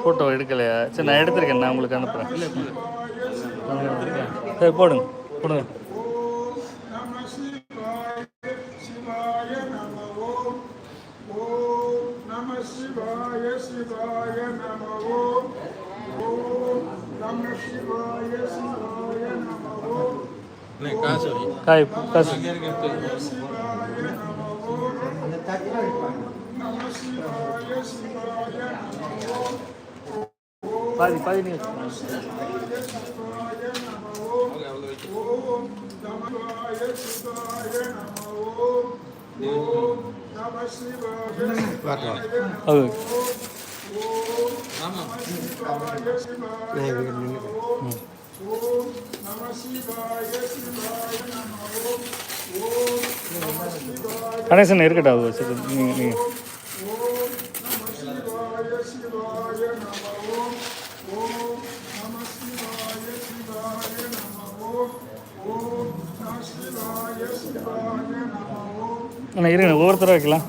Photo எடுக்கலையா? சரி நான் எடுத்திருக்கேன். நான் உங்களுக்கு அனுப்புகிறேன் சரி போடுங்க. போடுங்க. சிவாய சிவாய நம ஓம் ஓம் நம சிவாய சிவாய நம ஓம் ஓம் நம சிவாய சிவாய நம ஓம் காசு காய் காசு நம சிவாய சிவாய நம ஓம் பாதி பாதி கனெக்ஷன் இருக்கட்டும் அது வச்சு நீங்கள் நீங்கள் அண்ணா இருங்க ஒவ்வொருத்தரும் வைக்கலாம்.